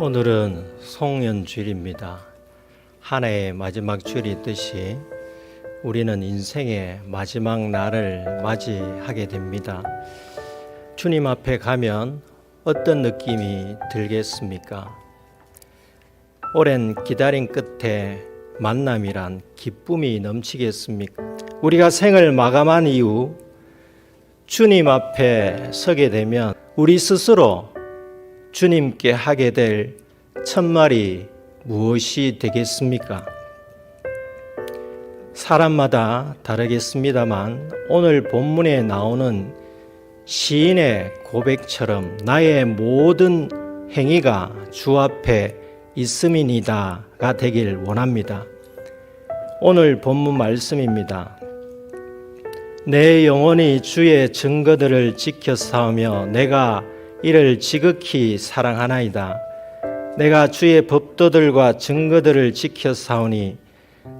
오늘은 송년주일입니다. 한 해의 마지막 주일이 듯이 우리는 인생의 마지막 날을 맞이하게 됩니다. 주님 앞에 가면 어떤 느낌이 들겠습니까? 오랜 기다림 끝에 만남이란 기쁨이 넘치겠습니까? 우리가 생을 마감한 이후 주님 앞에 서게 되면 우리 스스로 주님께 하게 될 첫말이 무엇이 되겠습니까? 사람마다 다르겠습니다만 오늘 본문에 나오는 시인의 고백처럼 나의 모든 행위가 주 앞에 있음이니다가 되길 원합니다. 오늘 본문 말씀입니다. 내 영혼이 주의 증거들을 지켜 싸우며 내가 이를 지극히 사랑하나이다. 내가 주의 법도들과 증거들을 지켜 싸우니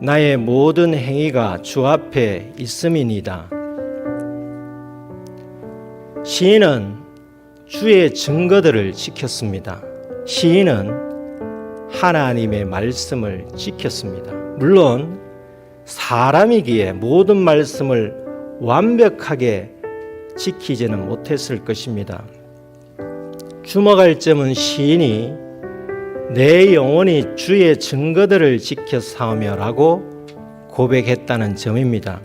나의 모든 행위가 주 앞에 있음이니이다. 시인은 주의 증거들을 지켰습니다. 시인은 하나님의 말씀을 지켰습니다. 물론 사람이기에 모든 말씀을 완벽하게 지키지는 못했을 것입니다. 주목할 점은 시인이 내 영혼이 주의 증거들을 지켜 싸우며라고 고백했다는 점입니다.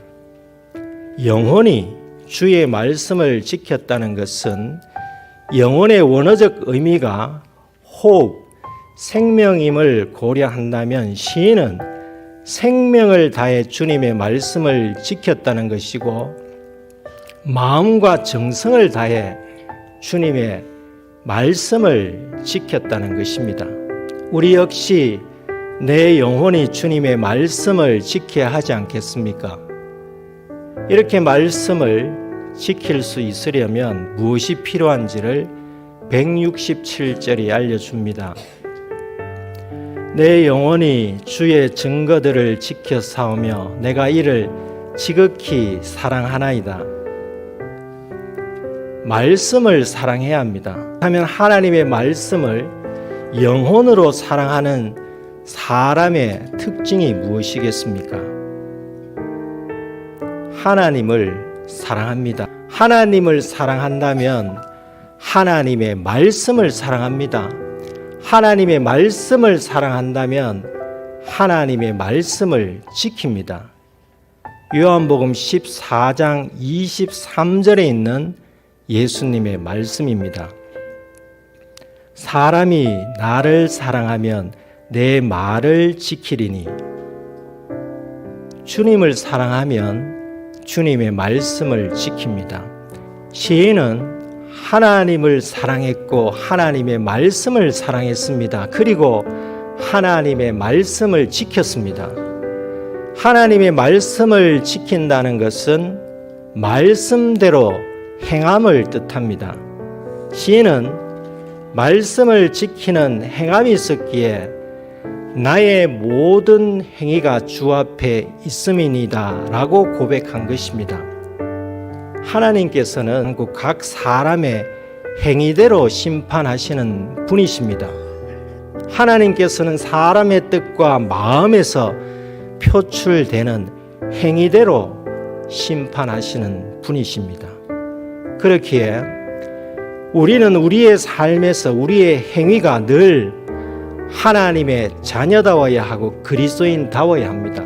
영혼이 주의 말씀을 지켰다는 것은 영혼의 원어적 의미가 호흡, 생명임을 고려한다면 시인은 생명을 다해 주님의 말씀을 지켰다는 것이고 마음과 정성을 다해 주님의 말씀을 지켰다는 것입니다. 우리 역시 내 영혼이 주님의 말씀을 지켜야 하지 않겠습니까? 이렇게 말씀을 지킬 수 있으려면 무엇이 필요한지를 167절이 알려줍니다. 내 영혼이 주의 증거들을 지켜 싸우며 내가 이를 지극히 사랑하나이다. 말씀을 사랑해야 합니다. 하면 하나님의 말씀을 영혼으로 사랑하는 사람의 특징이 무엇이겠습니까? 하나님을 사랑합니다. 하나님을 사랑한다면 하나님의 말씀을 사랑합니다. 하나님의 말씀을 사랑한다면 하나님의 말씀을 지킵니다. 요한복음 14장 23절에 있는 예수님의 말씀입니다. 사람이 나를 사랑하면 내 말을 지키리니 주님을 사랑하면 주님의 말씀을 지킵니다. 시인은 하나님을 사랑했고 하나님의 말씀을 사랑했습니다. 그리고 하나님의 말씀을 지켰습니다. 하나님의 말씀을 지킨다는 것은 말씀대로 행함을 뜻합니다. 시인은 말씀을 지키는 행함이 있었기에 나의 모든 행위가 주 앞에 있음이니다 라고 고백한 것입니다. 하나님께서는 그각 사람의 행위대로 심판하시는 분이십니다. 하나님께서는 사람의 뜻과 마음에서 표출되는 행위대로 심판하시는 분이십니다. 그렇기에 우리는 우리의 삶에서 우리의 행위가 늘 하나님의 자녀다워야 하고 그리스도인다워야 합니다.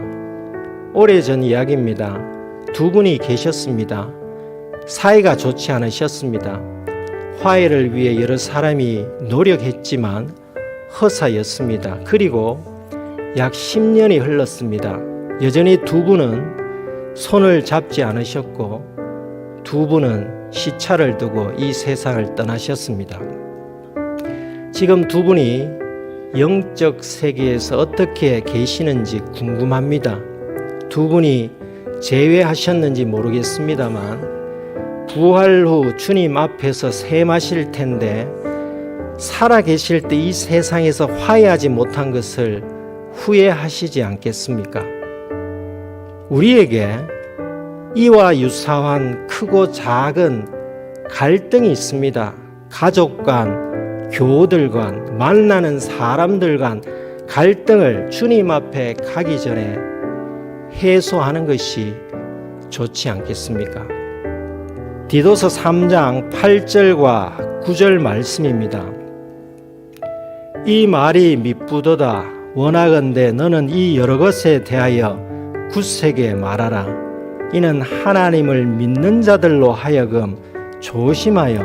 오래전 이야기입니다. 두 분이 계셨습니다. 사이가 좋지 않으셨습니다. 화해를 위해 여러 사람이 노력했지만 허사였습니다. 그리고 약 10년이 흘렀습니다. 여전히 두 분은 손을 잡지 않으셨고 두 분은 시차를 두고 이 세상을 떠나셨습니다. 지금 두 분이 영적 세계에서 어떻게 계시는지 궁금합니다. 두 분이 제외하셨는지 모르겠습니다만 부활 후 주님 앞에서 새 마실 텐데 살아 계실 때 이 세상에서 화해하지 못한 것을 후회하시지 않겠습니까? 우리에게 이와 유사한 크고 작은 갈등이 있습니다. 가족 간, 교우들 간, 만나는 사람들 간 갈등을 주님 앞에 가기 전에 해소하는 것이 좋지 않겠습니까? 디도서 3장 8절과 9절 말씀입니다. 이 말이 미쁘도다 원하건대 너는 이 여러 것에 대하여 굳세게 말하라 이는 하나님을 믿는 자들로 하여금 조심하여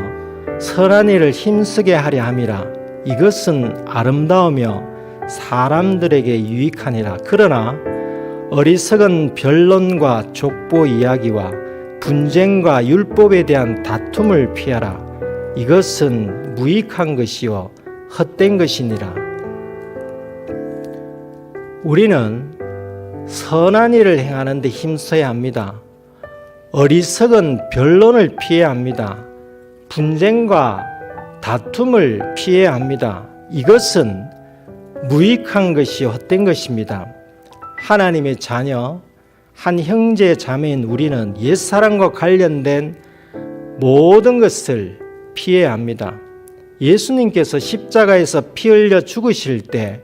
선한 일을 힘쓰게 하려 함이라. 이것은 아름다우며 사람들에게 유익하니라. 그러나 어리석은 변론과 족보 이야기와 분쟁과 율법에 대한 다툼을 피하라. 이것은 무익한 것이요 헛된 것이니라. 우리는 선한 일을 행하는 데 힘써야 합니다. 어리석은 변론을 피해야 합니다. 분쟁과 다툼을 피해야 합니다. 이것은 무익한 것이 헛된 것입니다. 하나님의 자녀, 한 형제 자매인 우리는 옛사람과 관련된 모든 것을 피해야 합니다. 예수님께서 십자가에서 피 흘려 죽으실 때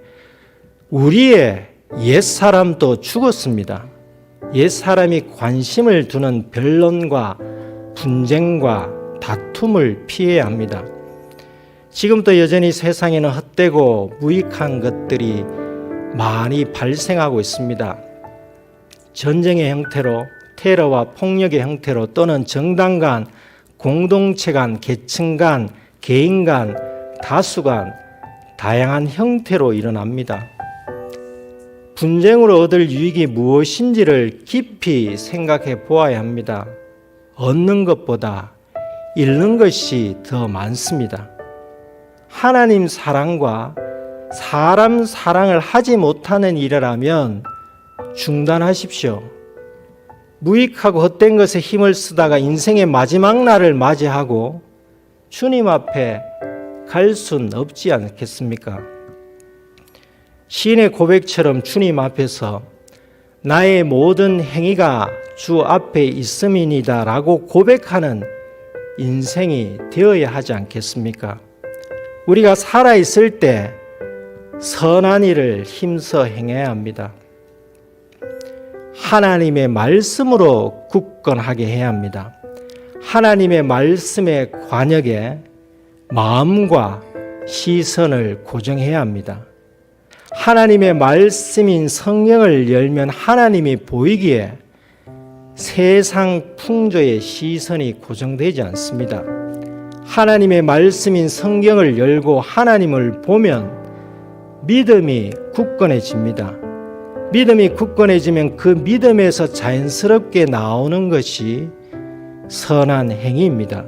우리의 옛 사람도 죽었습니다. 옛 사람이 관심을 두는 변론과 분쟁과 다툼을 피해야 합니다. 지금도 여전히 세상에는 헛되고 무익한 것들이 많이 발생하고 있습니다. 전쟁의 형태로 테러와 폭력의 형태로 또는 정당 간, 공동체 간, 계층 간, 개인 간, 다수 간 다양한 형태로 일어납니다. 분쟁으로 얻을 유익이 무엇인지를 깊이 생각해 보아야 합니다. 얻는 것보다 잃는 것이 더 많습니다. 하나님 사랑과 사람 사랑을 하지 못하는 일이라면 중단하십시오. 무익하고 헛된 것에 힘을 쓰다가 인생의 마지막 날을 맞이하고 주님 앞에 갈 순 없지 않겠습니까? 시인의 고백처럼 주님 앞에서 나의 모든 행위가 주 앞에 있음이니다 라고 고백하는 인생이 되어야 하지 않겠습니까? 우리가 살아있을 때 선한 일을 힘써 행해야 합니다. 하나님의 말씀으로 굳건하게 해야 합니다. 하나님의 말씀의 관역에 마음과 시선을 고정해야 합니다. 하나님의 말씀인 성경을 열면 하나님이 보이기에 세상 풍조의 시선이 고정되지 않습니다. 하나님의 말씀인 성경을 열고 하나님을 보면 믿음이 굳건해집니다. 믿음이 굳건해지면 그 믿음에서 자연스럽게 나오는 것이 선한 행위입니다.